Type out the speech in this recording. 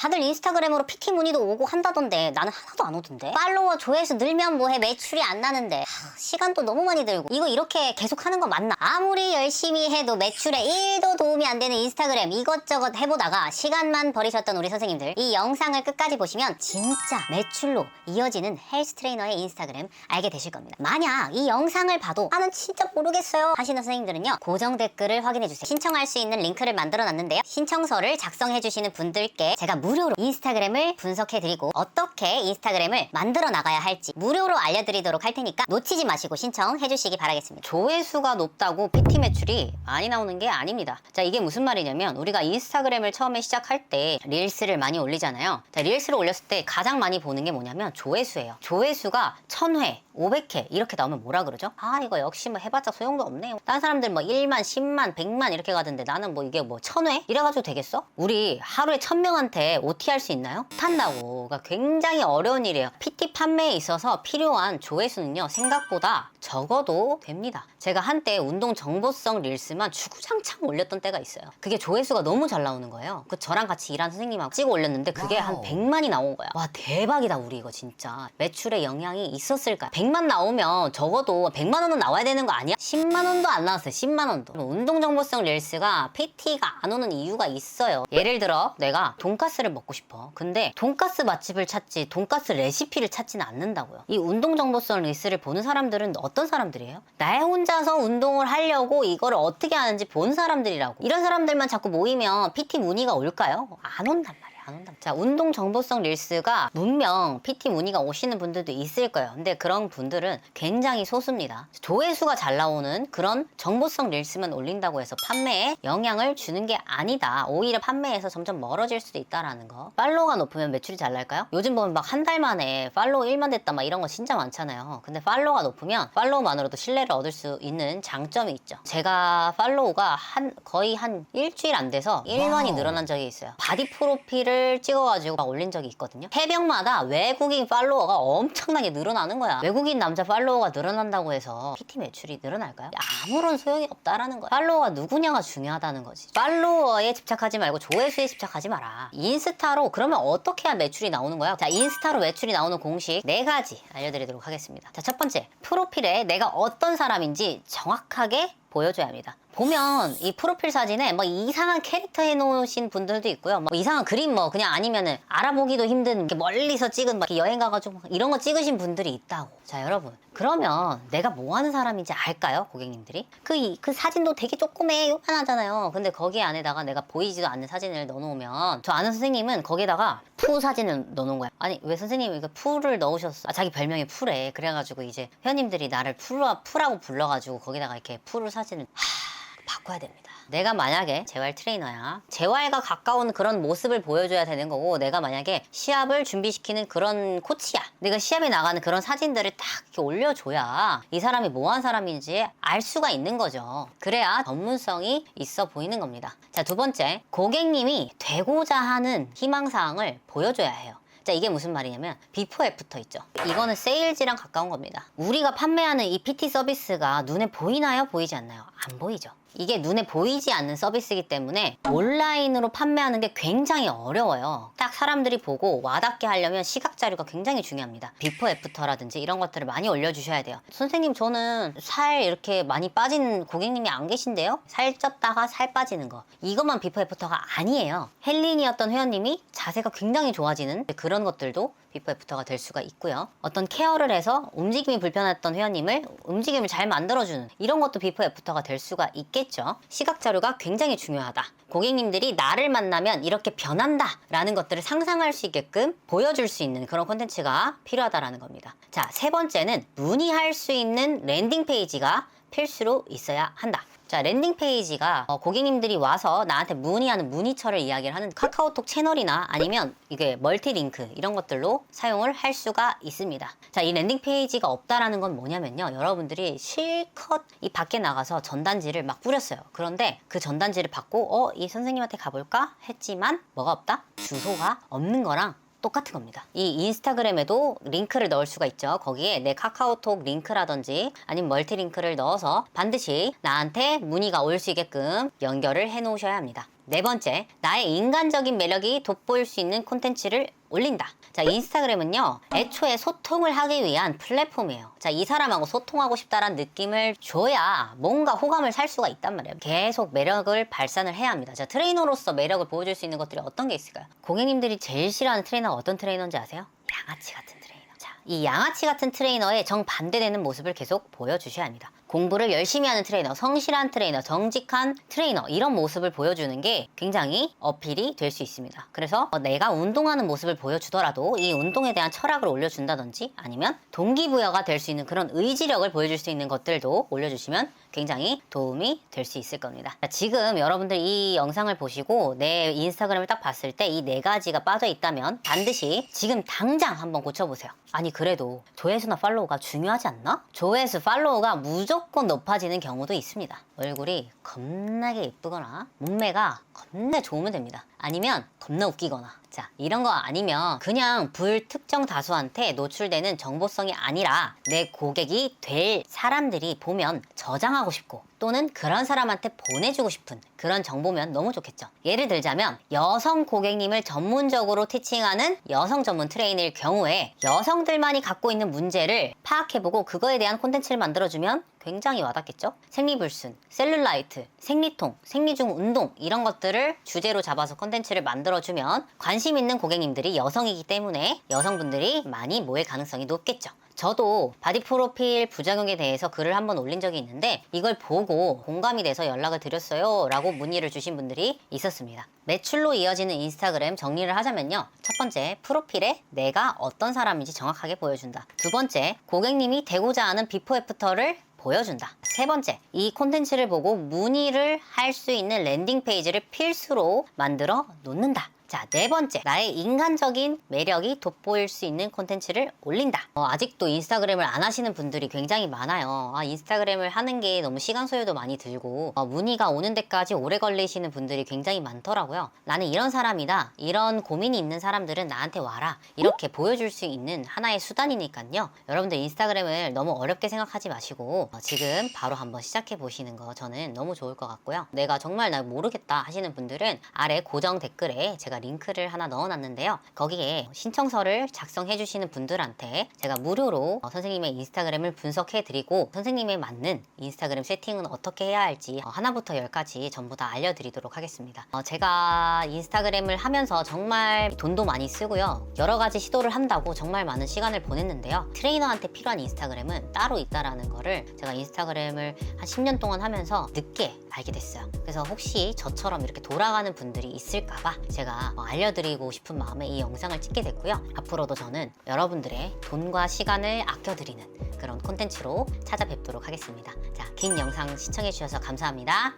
다들 인스타그램으로 PT 문의도 오고 한다던데 나는 하나도 안 오던데. 팔로워 조회수 늘면 뭐해 매출이 안 나는데 하, 시간도 너무 많이 들고 이거 이렇게 계속 하는 거 맞나? 아무리 열심히 해도 매출에 1도 도움이 안 되는 인스타그램 이것저것 해보다가 시간만 버리셨던 우리 선생님들 이 영상을 끝까지 보시면 진짜 매출로 이어지는 헬스 트레이너의 인스타그램 알게 되실 겁니다. 만약 이 영상을 봐도 나는 진짜 모르겠어요 하시는 선생님들은요 고정 댓글을 확인해 주세요. 신청할 수 있는 링크를 만들어 놨는데요. 신청서를 작성해 주시는 분들께 제가 무 료로 인스타그램을 분석해 드리고 어떻게 인스타그램을 만들어 나가야 할지 무료로 알려드리도록 할 테니까 놓치지 마시고 신청해 주시기 바라겠습니다. 조회수가 높다고 PT 매출이 많이 나오는 게 아닙니다. 자 이게 무슨 말이냐면 우리가 인스타그램을 처음에 시작할 때 릴스를 많이 올리잖아요. 자 릴스를 올렸을 때 가장 많이 보는 게 뭐냐면 조회수예요. 조회수가 1000회 500회 이렇게 나오면 뭐라 그러죠? 아 이거 역시 뭐 해봤자 소용도 없네요. 다른 사람들 뭐 1만, 10만, 100만 이렇게 가던데 나는 뭐 이게 뭐 1000회? 이래가지고 되겠어? 우리 하루에 1000명한테 OT 할 수 있나요? 못한다고. 그러니까 굉장히 어려운 일이에요. PT 판매에 있어서 필요한 조회수는요 생각보다 적어도 됩니다. 제가 한때 운동 정보성 릴스만 주구장창 올렸던 때가 있어요. 그게 조회수가 너무 잘 나오는 거예요. 그 저랑 같이 일하는 선생님하고 찍어 올렸는데 그게 한 와우. 100만이 나온 거야. 와 대박이다 우리 이거 진짜. 매출에 영향이 있었을까? 100만 나오면 적어도 100만 원은 나와야 되는 거 아니야? 10만 원도 안 나왔어요. 10만 원도. 운동 정보성 릴스가 PT가 안 오는 이유가 있어요. 예를 들어 내가 돈가스를 먹고 싶어. 근데 돈가스 맛집을 찾지 돈가스 레시피를 찾지는 않는다고요. 이 운동 정보성 릴스를 보는 사람들은 어떤 사람들이에요? 나 혼자서 운동을 하려고 이거를 어떻게 하는지 본 사람들이라고. 이런 사람들만 자꾸 모이면 PT 문의가 올까요? 안 온단 말이야. 안 온다. 자, 운동 정보성 릴스가 문명 PT 문의가 오시는 분들도 있을 거예요. 근데 그런 분들은 굉장히 소수입니다. 조회수가 잘 나오는 그런 정보성 릴스만 올린다고 해서 판매에 영향을 주는 게 아니다. 오히려 판매에서 점점 멀어질 수도 있다라는 거. 팔로우가 높으면 매출이 잘 날까요? 요즘 보면 막 한 달 만에 팔로우 1만 됐다 막 이런 거 진짜 많잖아요. 근데 팔로우가 높으면 팔로우만으로도 신뢰를 얻을 수 있는 장점이 있죠. 제가 팔로우가 한 거의 한 일주일 안 돼서 1만이 와우. 늘어난 적이 있어요. 바디 프로필을 찍어가지고 막 올린 적이 있거든요. 해병마다 외국인 팔로워가 엄청나게 늘어나는 거야. 외국인 남자 팔로워가 늘어난다고 해서 PT 매출이 늘어날까요? 아무런 소용이 없다라는 거야. 팔로워가 누구냐가 중요하다는 거지. 팔로워에 집착하지 말고 조회수에 집착하지 마라. 인스타로 그러면 어떻게 해야 매출이 나오는 거야? 자, 인스타로 매출이 나오는 공식 네 가지 알려드리도록 하겠습니다. 자, 첫 번째. 프로필에 내가 어떤 사람인지 정확하게 보여줘야 합니다. 보면 이 프로필 사진에 뭐 이상한 캐릭터 해놓으신 분들도 있고요. 뭐 이상한 그림 뭐 그냥 아니면은 알아보기도 힘든 멀리서 찍은 막 여행 가가지고 막 이런 거 찍으신 분들이 있다고. 자 여러분 그러면 내가 뭐 하는 사람인지 알까요 고객님들이? 그, 이- 그 사진도 되게 조그매 요만하잖아요. 근데 거기 안에다가 내가 보이지도 않는 사진을 넣어놓으면 저 아는 선생님은 거기다가 푸 사진을 넣어놓은 거야. 아니 왜 선생님이 이거 푸를 넣으셨어? 아, 자기 별명이 푸래. 그래가지고 이제 회원님들이 나를 푸라, 푸라고 불러가지고 거기다가 이렇게 푸를 사진을 하... 바꿔야 됩니다. 내가 만약에 재활 트레이너야. 재활과 가까운 그런 모습을 보여줘야 되는 거고, 내가 만약에 시합을 준비시키는 그런 코치야. 내가 시합에 나가는 그런 사진들을 딱 이렇게 올려줘야 이 사람이 뭐한 사람인지 알 수가 있는 거죠. 그래야 전문성이 있어 보이는 겁니다. 자, 두 번째. 고객님이 되고자 하는 희망사항을 보여줘야 해요. 자, 이게 무슨 말이냐면 비포 애프터 있죠. 이거는 세일즈랑 가까운 겁니다. 우리가 판매하는 이 PT 서비스가 눈에 보이나요? 보이지 않나요? 안 보이죠. 이게 눈에 보이지 않는 서비스이기 때문에 온라인으로 판매하는 게 굉장히 어려워요. 딱 사람들이 보고 와닿게 하려면 시각 자료가 굉장히 중요합니다. 비포 애프터라든지 이런 것들을 많이 올려주셔야 돼요. 선생님 저는 살 이렇게 많이 빠진 고객님이 안 계신데요? 살 쪘다가 살 빠지는 거. 이것만 비포 애프터가 아니에요. 헬린이었던 회원님이 자세가 굉장히 좋아지는 그런 것들도 비포 애프터가 될 수가 있고요. 어떤 케어를 해서 움직임이 불편했던 회원님을 움직임을 잘 만들어주는 이런 것도 비포 애프터가 될 수가 있 겠죠. 시각 자료가 굉장히 중요하다. 고객님들이 나를 만나면 이렇게 변한다 라는 것들을 상상할 수 있게끔 보여줄 수 있는 그런 콘텐츠가 필요하다라는 겁니다. 자, 세 번째는 문의할 수 있는 랜딩 페이지가 필수로 있어야 한다. 자, 랜딩 페이지가 어, 고객님들이 와서 나한테 문의하는 문의처를 이야기를 하는 카카오톡 채널이나 아니면 이게 멀티 링크 이런 것들로 사용을 할 수가 있습니다. 자, 이 랜딩 페이지가 없다라는 건 뭐냐면요. 여러분들이 실컷 이 밖에 나가서 전단지를 막 뿌렸어요. 그런데 그 전단지를 받고 어, 이 선생님한테 가볼까 했지만 뭐가 없다? 주소가 없는 거랑 똑같은 겁니다. 이 인스타그램에도 링크를 넣을 수가 있죠. 거기에 내 카카오톡 링크라든지 아니면 멀티 링크를 넣어서 반드시 나한테 문의가 올 수 있게끔 연결을 해 놓으셔야 합니다. 네 번째, 나의 인간적인 매력이 돋보일 수 있는 콘텐츠를 올린다. 자, 인스타그램은요, 애초에 소통을 하기 위한 플랫폼이에요. 자, 이 사람하고 소통하고 싶다라는 느낌을 줘야 뭔가 호감을 살 수가 있단 말이에요. 계속 매력을 발산을 해야 합니다. 자, 트레이너로서 매력을 보여줄 수 있는 것들이 어떤 게 있을까요? 고객님들이 제일 싫어하는 트레이너가 어떤 트레이너인지 아세요? 양아치 같은 트레이너. 자, 이 양아치 같은 트레이너의 정반대되는 모습을 계속 보여주셔야 합니다. 공부를 열심히 하는 트레이너, 성실한 트레이너, 정직한 트레이너 이런 모습을 보여주는 게 굉장히 어필이 될 수 있습니다. 그래서 어, 내가 운동하는 모습을 보여주더라도 이 운동에 대한 철학을 올려준다든지 아니면 동기부여가 될 수 있는 그런 의지력을 보여줄 수 있는 것들도 올려주시면 굉장히 도움이 될 수 있을 겁니다. 자, 지금 여러분들 이 영상을 보시고 내 인스타그램을 딱 봤을 때 이 네 가지가 빠져 있다면 반드시 지금 당장 한번 고쳐보세요. 아니 그래도 조회수나 팔로우가 중요하지 않나? 조회수, 팔로우가 무조건 높아지는 경우도 있습니다. 얼굴이 겁나게 예쁘거나 몸매가 겁나 좋으면 됩니다. 아니면 겁나 웃기거나 자 이런 거 아니면 그냥 불특정 다수한테 노출되는 정보성이 아니라 내 고객이 될 사람들이 보면 저장하고 싶고 또는 그런 사람한테 보내주고 싶은 그런 정보면 너무 좋겠죠. 예를 들자면 여성 고객님을 전문적으로 티칭하는 여성 전문 트레이너일 경우에 여성들만이 갖고 있는 문제를 파악해보고 그거에 대한 콘텐츠를 만들어주면 굉장히 와닿겠죠? 생리불순, 셀룰라이트, 생리통, 생리중 운동 이런 것들을 주제로 잡아서 콘텐츠를 만들어주면 관심 있는 고객님들이 여성이기 때문에 여성분들이 많이 모일 가능성이 높겠죠. 저도 바디 프로필 부작용에 대해서 글을 한번 올린 적이 있는데 이걸 보고 공감이 돼서 연락을 드렸어요 라고 문의를 주신 분들이 있었습니다. 매출로 이어지는 인스타그램 정리를 하자면요. 첫 번째, 프로필에 내가 어떤 사람인지 정확하게 보여준다. 두 번째, 고객님이 되고자 하는 비포 애프터를 보여준다. 세 번째, 이 콘텐츠를 보고 문의를 할 수 있는 랜딩 페이지를 필수로 만들어 놓는다. 자, 네 번째. 나의 인간적인 매력이 돋보일 수 있는 콘텐츠를 올린다. 어, 아직도 인스타그램을 안 하시는 분들이 굉장히 많아요. 아, 인스타그램을 하는 게 너무 시간 소요도 많이 들고, 어, 문의가 오는 데까지 오래 걸리시는 분들이 굉장히 많더라고요. 나는 이런 사람이다. 이런 고민이 있는 사람들은 나한테 와라. 이렇게 보여줄 수 있는 하나의 수단이니까요. 여러분들 인스타그램을 너무 어렵게 생각하지 마시고, 어, 지금 바로 한번 시작해 보시는 거 저는 너무 좋을 것 같고요. 내가 정말 나 모르겠다 하시는 분들은 아래 고정 댓글에 제가 링크를 하나 넣어놨는데요. 거기에 신청서를 작성해 주시는 분들한테 제가 무료로 어, 선생님의 인스타그램을 분석해 드리고 선생님에 맞는 인스타그램 세팅은 어떻게 해야 할지 어, 하나부터 열까지 전부 다 알려드리도록 하겠습니다. 어, 제가 인스타그램을 하면서 정말 돈도 많이 쓰고요. 여러 가지 시도를 한다고 정말 많은 시간을 보냈는데요. 트레이너한테 필요한 인스타그램은 따로 있다라는 거를 제가 인스타그램을 한 10년 동안 하면서 늦게 알게 됐어요. 그래서 혹시 저처럼 이렇게 돌아가는 분들이 있을까봐 제가 어, 알려드리고 싶은 마음에 이 영상을 찍게 됐고요. 앞으로도 저는 여러분들의 돈과 시간을 아껴드리는 그런 콘텐츠로 찾아뵙도록 하겠습니다. 자, 긴 영상 시청해주셔서 감사합니다.